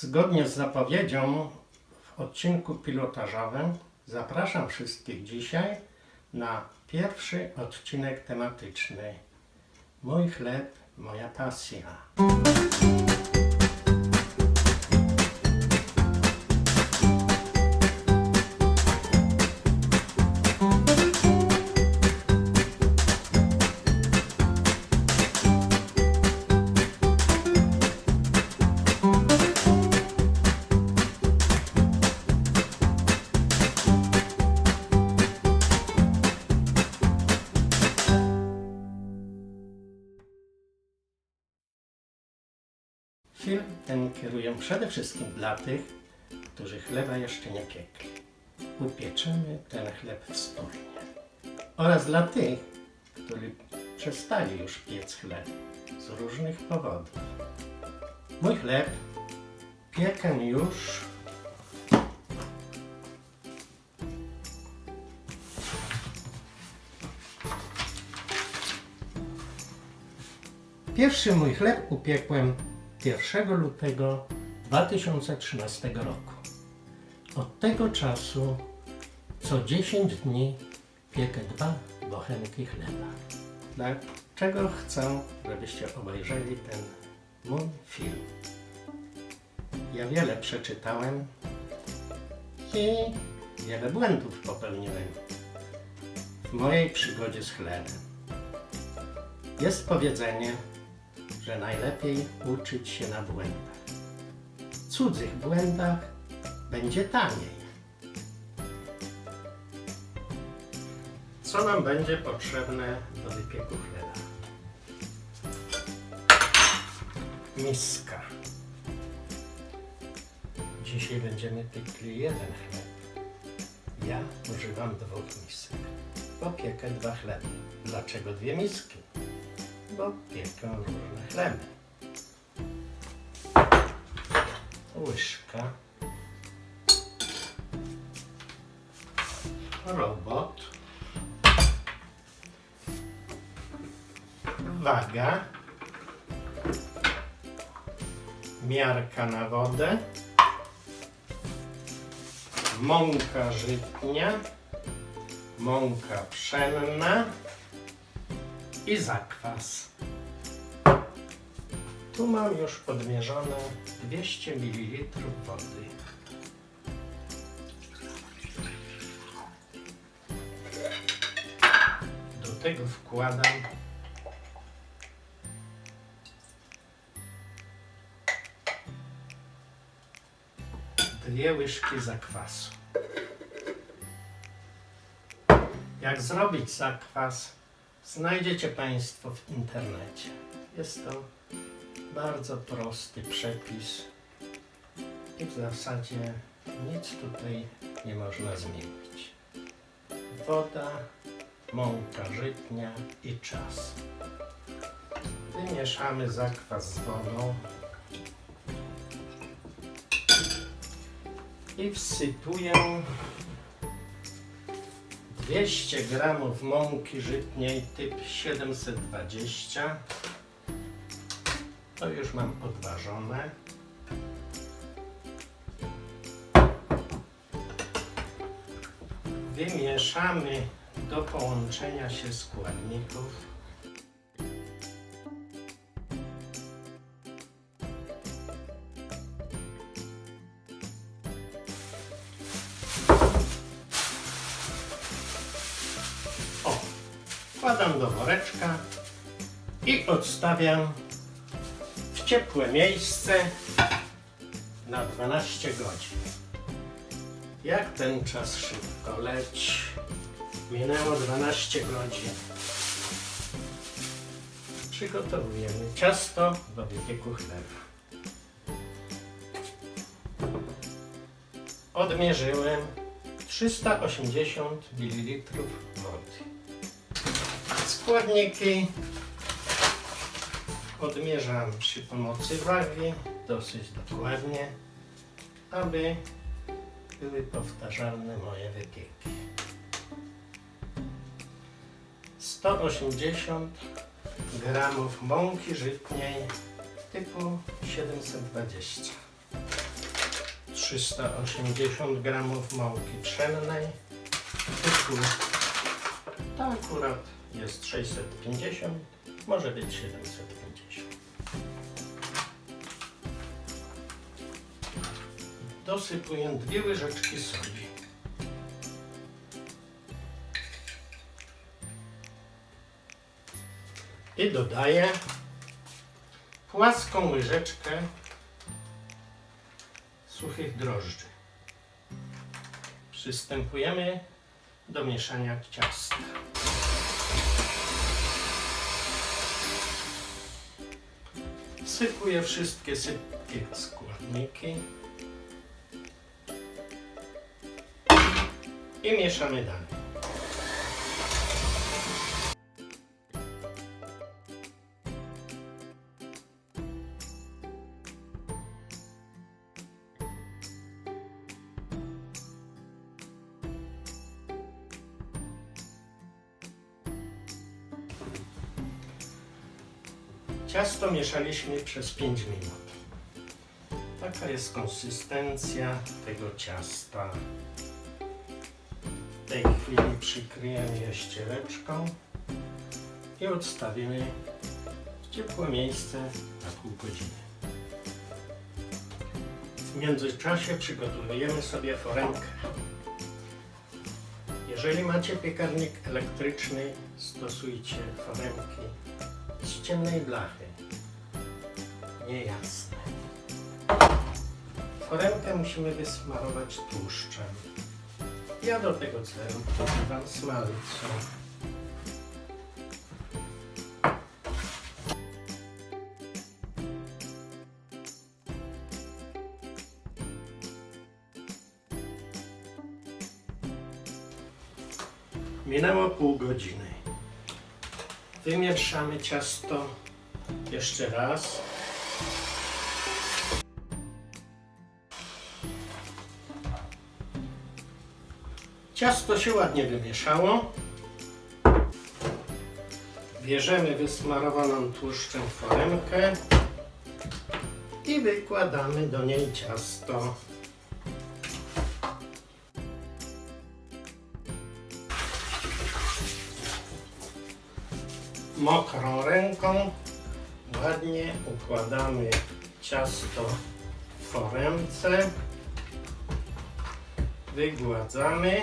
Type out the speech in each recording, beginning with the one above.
Zgodnie z zapowiedzią w odcinku pilotażowym zapraszam wszystkich dzisiaj na pierwszy odcinek tematyczny Mój chleb, moja pasja. Ten kieruję przede wszystkim dla tych, którzy chleba jeszcze nie piekli. Upieczemy ten chleb wspólnie. Oraz dla tych, którzy przestali już piec chleb z różnych powodów. Mój chleb piekę już Pierwszy mój chleb upiekłem 1 lutego 2013 roku. Od tego czasu co 10 dni piekę dwa bochenki chleba. Dlaczego chcę, żebyście obejrzeli ten mój film? Ja wiele przeczytałem i wiele błędów popełniłem w mojej przygodzie z chlebem. Jest powiedzenie, że najlepiej uczyć się na błędach. W cudzych błędach będzie taniej. Co nam będzie potrzebne do wypieku chleba? Miska. Dzisiaj będziemy piekli jeden chleb. Ja używam dwóch misek. Bo piekę dwa chleby. Dlaczego dwie miski? Bo piekę różne chleby. Łyżka. Robot. Waga. Miarka na wodę. Mąka żytnia. Mąka pszenna i zakwas. Tu mam już podmierzone 200 ml wody. Do tego wkładam dwie łyżki zakwasu. Jak zrobić zakwas? Znajdziecie Państwo w internecie. Jest to bardzo prosty przepis i w zasadzie nic tutaj nie można zmienić. Woda, mąka żytnia i czas. Wymieszamy zakwas z wodą i wsypuję 200 gramów mąki żytniej typ 720. To już mam odważone. Wymieszamy do połączenia się składników. Wkładam do woreczka i odstawiam w ciepłe miejsce na 12 godzin. Jak ten czas szybko leci. Minęło 12 godzin. Przygotowujemy ciasto do wypieku chleba. Odmierzyłem 380 ml. Składniki odmierzam przy pomocy wagi dosyć dokładnie, aby były powtarzalne moje wypieki. 180 gramów mąki żytniej typu 720. 380 gramów mąki pszennej. Cukru. To akurat jest 650, może być 750. Dosypuję dwie łyżeczki soli. I dodaję płaską łyżeczkę suchych drożdży. Przystępujemy do mieszania ciasta. Sypuję wszystkie sypkie składniki i mieszamy dalej. Ciasto mieszaliśmy przez 5 minut. Taka jest konsystencja tego ciasta. W tej chwili przykryjemy je ściereczką i odstawimy w ciepłe miejsce na pół godziny. W międzyczasie przygotowujemy sobie foremkę. Jeżeli macie piekarnik elektryczny, stosujcie foremki z ciemnej blachy, niejasnej. Foremkę musimy wysmarować tłuszczem. Ja do tego celu używam smalcu. Minęło pół godziny. Wymieszamy ciasto jeszcze raz. Ciasto się ładnie wymieszało. Bierzemy wysmarowaną tłuszczem foremkę i wykładamy do niej ciasto. Mokrą ręką ładnie układamy ciasto w foremce, wygładzamy.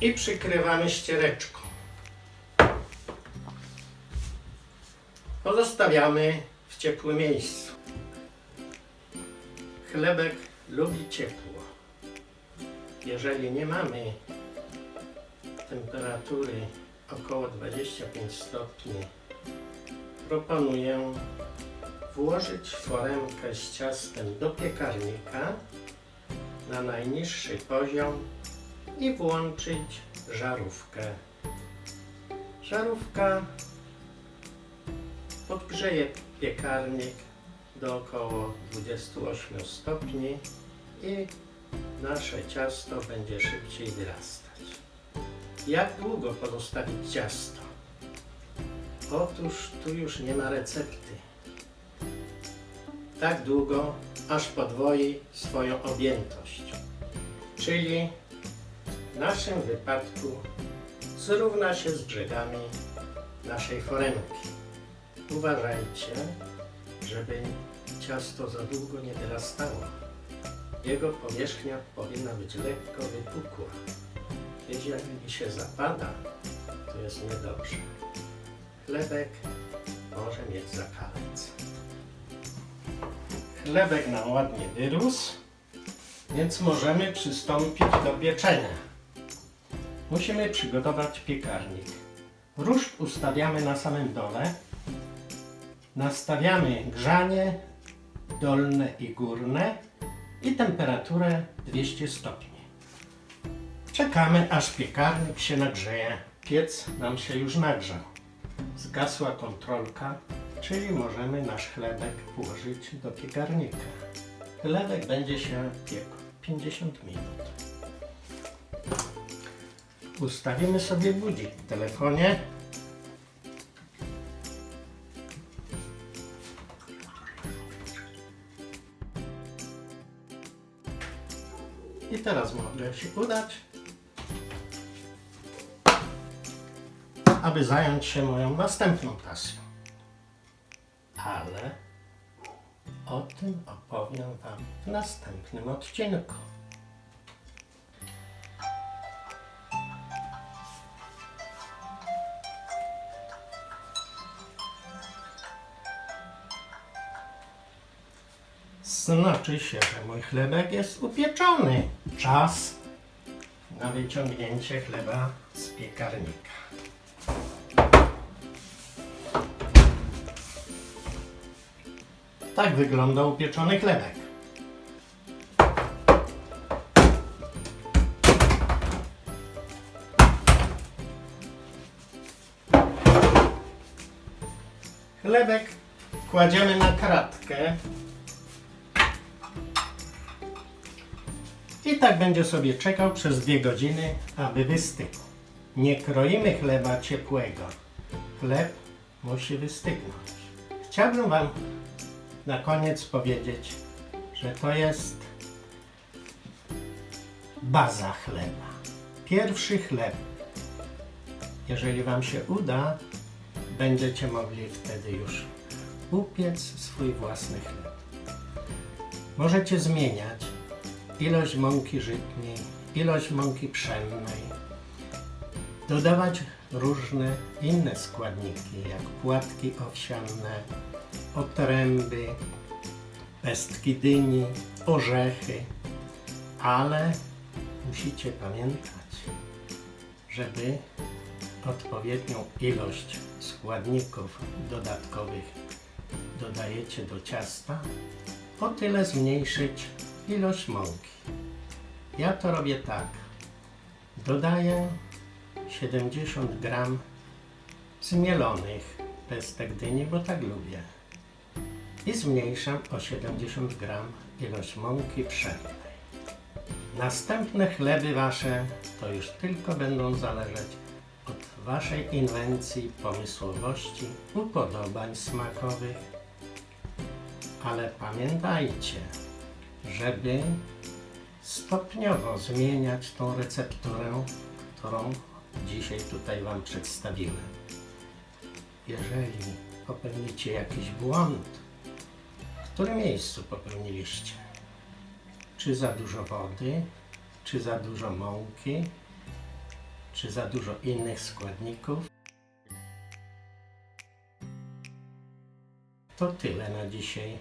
I przykrywamy ściereczką. Pozostawiamy w ciepłym miejscu. Chlebek lubi ciepło. Jeżeli nie mamy temperatury około 25 stopni, proponuję włożyć foremkę z ciastem do piekarnika na najniższy poziom i włączyć żarówkę. Żarówka podgrzeje piekarnik do około 28 stopni i nasze ciasto będzie szybciej wyrastać. Jak długo pozostawić ciasto? Otóż tu już nie ma recepty. Tak długo, aż podwoi swoją objętość. Czyli w naszym wypadku zrówna się z brzegami naszej foremki. Uważajcie, żeby ciasto za długo nie wyrastało. Jego powierzchnia powinna być lekko wypukła. Jeżeli się zapada, to jest niedobrze. Chlebek może mieć zakalec. Chlebek nam ładnie wyrósł, więc możemy przystąpić do pieczenia. Musimy przygotować piekarnik. Ruszt ustawiamy na samym dole. Nastawiamy grzanie dolne i górne i temperaturę 200 stopni. Czekamy aż piekarnik się nagrzeje. Piec nam się już nagrzał. Zgasła kontrolka, czyli możemy nasz chlebek włożyć do piekarnika. Chlebek będzie się piekł 50 minut. Ustawimy sobie budzik w telefonie teraz mogę się udać, aby zająć się moją następną pasją. Ale o tym opowiem Wam w następnym odcinku. Znaczy się, że mój chlebek jest upieczony. Czas na wyciągnięcie chleba z piekarnika. Tak wygląda upieczony chlebek. Chlebek kładziemy na kratkę i tak będzie sobie czekał przez dwie godziny, aby wystygł. Nie kroimy chleba ciepłego. Chleb musi wystygnąć. Chciałbym Wam na koniec powiedzieć, że to jest baza chleba. Pierwszy chleb. Jeżeli Wam się uda, będziecie mogli wtedy już upiec swój własny chleb. Możecie zmieniać ilość mąki żytniej, ilość mąki pszennej, dodawać różne inne składniki, jak płatki owsiane, otręby, pestki dyni, orzechy, ale musicie pamiętać, żeby odpowiednią ilość składników dodatkowych dodajecie do ciasta, o tyle zmniejszyć ilość mąki. Ja to robię tak. Dodaję 70 gram zmielonych pestek dyni, bo tak lubię. I zmniejszam o 70 gram ilość mąki pszennej. Następne chleby wasze to już tylko będą zależeć od waszej inwencji, pomysłowości, upodobań smakowych. Ale pamiętajcie, żeby stopniowo zmieniać tą recepturę, którą dzisiaj tutaj Wam przedstawiłem. Jeżeli popełnicie jakiś błąd, w którym miejscu popełniliście? Czy za dużo wody, czy za dużo mąki, czy za dużo innych składników? To tyle na dzisiaj.